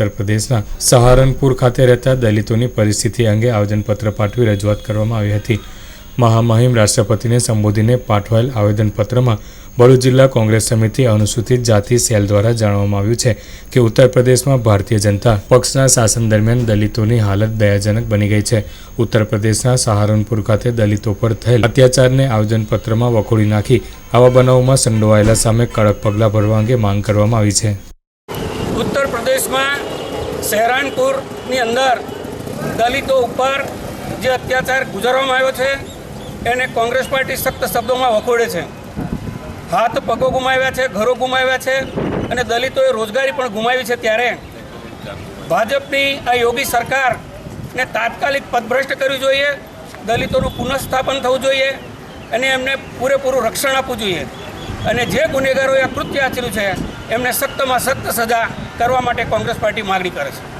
ઉત્તર પ્રદેશના સહારનપુર ખાતે રહેતા દલિતોની પરિસ્થિતિ અંગે આવેદનપત્ર પાઠવી રજૂઆત કરવામાં આવી હતી. મહામહિમ રાષ્ટ્રપતિને સંબોધીને પાઠવાયેલ આવેદનપત્રમાં ભરૂચ જિલ્લા કોંગ્રેસ સમિતિ અનુસૂચિત જાતિ સેલ દ્વારા જણાવવામાં આવ્યું છે કે ઉત્તર પ્રદેશમાં ભારતીય જનતા પક્ષના શાસન દરમિયાન દલિતોની હાલત દયાજનક બની ગઈ છે. ઉત્તર પ્રદેશના સહારનપુર ખાતે દલિતો પર થયેલ અત્યાચારને આવેદનપત્રમાં વખોડી નાખી આવા બનાવોમાં સંડોવાયેલા સામે કડક પગલાં ભરવા અંગે માંગ કરવામાં આવી છે. ઉત્તર પ્રદેશમાં સહેરાનપુરની અંદર દલિતો ઉપર જે અત્યાચાર ગુજારવામાં આવ્યો છે, એને કોંગ્રેસ પાર્ટી સખ્ત શબ્દોમાં વખોડે છે. હાથ પગો ગુમાવ્યા છે, ઘરો ગુમાવ્યા છે અને દલિતોએ રોજગારી પણ ગુમાવી છે ત્યારે ભાજપની આ યોગી સરકારને તાત્કાલિક પદભ્રષ્ટ કરવી જોઈએ, દલિતોનું પુનઃસ્થાપન થવું જોઈએ અને એમને પૂરેપૂરું રક્ષણ આપવું જોઈએ. અને જે ગુનેગારોએ આ કૃત્ય આચર્યું છે એમને સખ્તમાં સખ્ત સજા કરવા માટે કોંગ્રેસ પાર્ટી માગણી કરે છે.